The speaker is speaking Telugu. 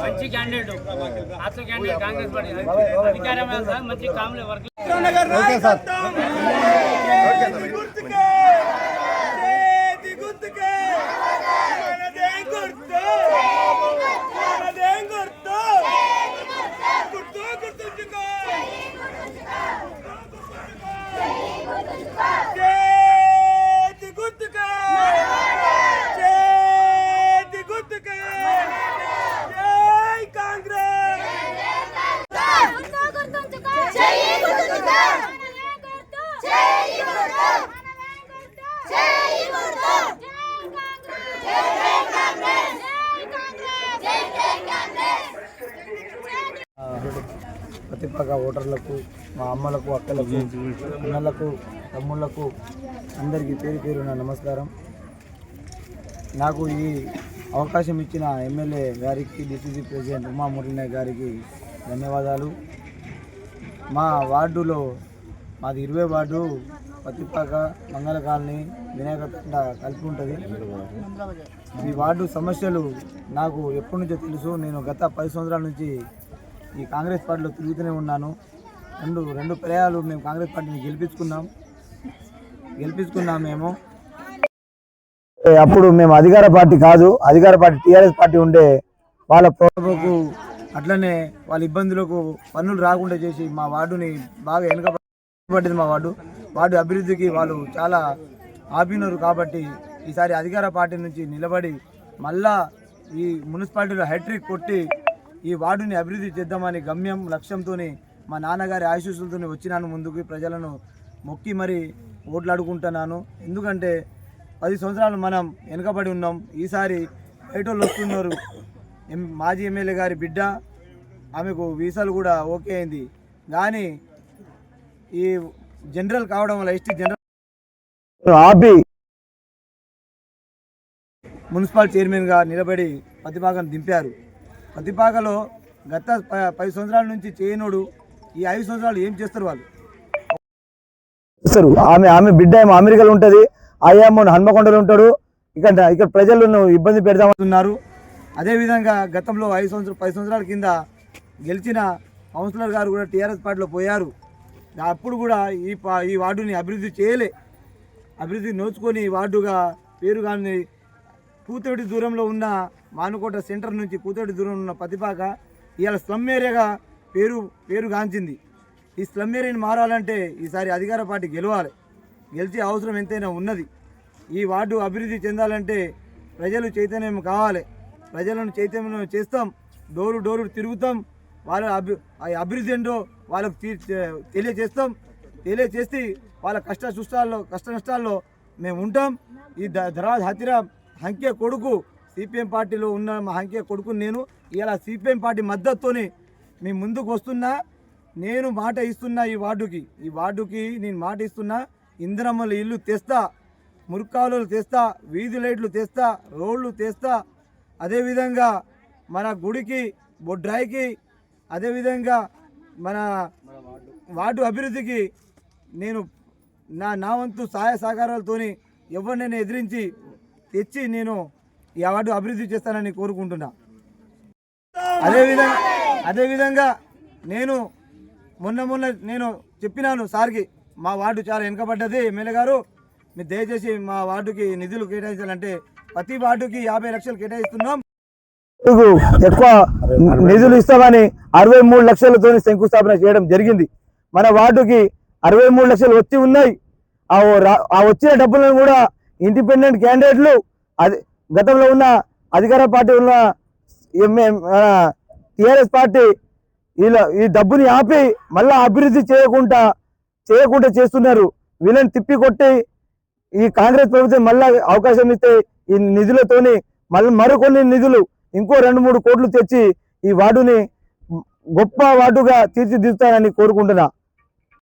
మంచి క్యాండిడేట్ అసలు క్యాండిడేట్ కాంగ్రెస్ పార్టీ అధికారం మంచి కామ్లే వర్క్ ఓకే సార్ ప్రతిపక్ష ఓటర్లకు మా అమ్మలకు అక్కలకు అన్నలకు తమ్ముళ్ళకు అందరికీ పేరు పేరు నా నమస్కారం. నాకు ఈ అవకాశం ఇచ్చిన ఎమ్మెల్యే గారికి డిసిసి ప్రెసిడెంట్ ఉమా మురళీనాయ్ గారికి ధన్యవాదాలు. మా వార్డులో మాది ఇరవై వార్డు పత్తిపాక మంగళ కాలనీ వినాయక తండ కలిపి ఉంటుంది. ఈ వార్డు సమస్యలు నాకు ఎప్పటి నుంచో తెలుసు. నేను గత పది సంవత్సరాల నుంచి ఈ కాంగ్రెస్ పార్టీలో తిరుగుతూనే ఉన్నాను. రెండు రెండు పర్యాలు మేము కాంగ్రెస్ పార్టీని గెలిపించుకున్నాం. గెలిపించుకున్నాం మేము అప్పుడు మేము అధికార పార్టీ కాదు అధికార పార్టీ టీఆర్ఎస్ పార్టీ ఉండే వాళ్ళ ప్రభుకు అట్లనే వాళ్ళ ఇబ్బందులకు పన్నులు రాకుండా చేసి మా వార్డుని బాగా వెనుకబడింది మా వార్డు. వార్డు అభివృద్ధికి వాళ్ళు చాలా ఆపినారు కాబట్టి ఈసారి అధికార పార్టీ నుంచి నిలబడి మళ్ళా ఈ మున్సిపాలిటీలో హ్యాట్రిక్ కొట్టి ఈ వార్డుని అభివృద్ధి చేద్దామని గమ్యం లక్ష్యంతో మా నాన్నగారి ఆశీస్సులతో వచ్చినాను ముందుకు ప్రజలను మొక్కి మరి ఓట్లాడుకుంటున్నాను. ఎందుకంటే పది సంవత్సరాలు మనం వెనుకబడి ఉన్నాం. ఈసారి బయటోళ్ళు వస్తున్నారు? మాజీ ఎమ్మెల్యే గారి బిడ్డ ఆమెకు వీసాలు కూడా ఓకే అయింది. కానీ ఈ జనరల్ కావడం వల్ల ఎస్టీ జనరల్ మున్సిపల్ చైర్మన్గా నిలబడి పతిపాకను దింపారు. పతిపాకలో గత పది సంవత్సరాల నుంచి చేయనోడు ఈ ఐదు సంవత్సరాలు ఏం చేస్తారు వాళ్ళు? చేస్తారు. ఆమె ఆమె బిడ్డ ఏమో అమెరికాలో ఉంటుంది అయ్యేమో హన్మకొండలో ఉంటాడు. ఇక్కడ ఇక్కడ ప్రజలను ఇబ్బంది పెడదామన్నారు అదేవిధంగా గతంలో ఐదు సంవత్సరాలు పది సంవత్సరాల కింద గెలిచిన కౌన్సిలర్ గారు కూడా టీఆర్ఎస్ పార్టీలో పోయారు. అప్పుడు కూడా ఈ పా- ఈ వార్డుని అభివృద్ధి చేయలే. అభివృద్ధి నోచుకొని వార్డుగా పేరు కానీ కూతోటి దూరంలో ఉన్న మానుకోట సెంటర్ నుంచి కూతోటి దూరంలో ఉన్న పతిపాక ఇవాళ స్లమ్ ఏరియాగా పేరు పేరుగాంచింది ఈ స్లమ్ ఏరియాని మారాలంటే ఈసారి అధికార పార్టీ గెలవాలి. గెలిచే అవసరం ఎంతైనా ఉన్నది. ఈ వార్డు అభివృద్ధి చెందాలంటే ప్రజలు చైతన్యం కావాలి. ప్రజలను చైతన్యం చేస్తాం. డోరు డోరు తిరుగుతాం. వాళ్ళ అభి అభివృద్ధి ఏంటో వాళ్ళకు తీ- తెలియజేస్తాం. తెలియజేసి వాళ్ళ కష్ట సుష్టాల్లో కష్ట నష్టాల్లో మేము ఉంటాం. ఈ ద- ధరాజ్ హతిరా హంకే కొడుకు సిపిఎం పార్టీలో ఉన్న మా హంకే కొడుకుని నేను ఇలా సిపిఎం పార్టీ మద్దతుతోని మీ ముందుకు వస్తున్నా నేను మాట ఇస్తున్నా ఈ వార్డుకి. ఈ వార్డుకి నేను మాట ఇస్తున్నా ఇంద్రమ్మల ఇల్లు తెస్తా మురుక్కాలు తెస్తా వీధి లైట్లు తెస్తా రోడ్లు తెస్తా. అదేవిధంగా మన గుడికి బొడ్రాయికి అదేవిధంగా మన వార్డు అభివృద్ధికి నేను నా నా వంతు సహాయ సహకారాలతోని ఎవరినైనా ఎదిరించి తెచ్చి నేను ఈ వార్డు అభివృద్ధి చేస్తానని కోరుకుంటున్నా. అదేవిధంగా అదేవిధంగా నేను మొన్న మొన్న నేను చెప్పినాను సార్కి మా వార్డు చాలా వెనుకబడ్డది. ఎమ్మెల్యే గారు మీరు దయచేసి మా వార్డుకి నిధులు కేటాయించాలంటే ప్రతి వార్డుకి యాభై లక్షలు కేటాయిస్తున్నాం. ఎక్కువ నిధులు ఇస్తామని అరవై మూడు లక్షలతో శంకుస్థాపన చేయడం జరిగింది. మన వార్డుకి అరవై మూడు లక్షలు వచ్చి ఉన్నాయి. ఆ రా- ఆ వచ్చిన డబ్బులను కూడా ఇండిపెండెంట్ క్యాండిడేట్లు అది గతంలో ఉన్న అధికార పార్టీ ఉన్న టిఆర్ఎస్ పార్టీ ఇలా ఈ డబ్బుని ఆపి మళ్ళా అభివృద్ధి చేయకుండా చేయకుండా చేస్తున్నారు. వీళ్ళని తిప్పి కొట్టి ఈ కాంగ్రెస్ ప్రభుత్వం మళ్ళా అవకాశం ఇస్తే ఈ నిధులతోని మళ్ళీ మరికొన్ని నిధులు ఇంకో రెండు మూడు కోట్లు తెచ్చి ఈ వార్డుని గొప్ప వార్డుగా తీర్చిదిద్దుతానని కోరుకుంటున్నా.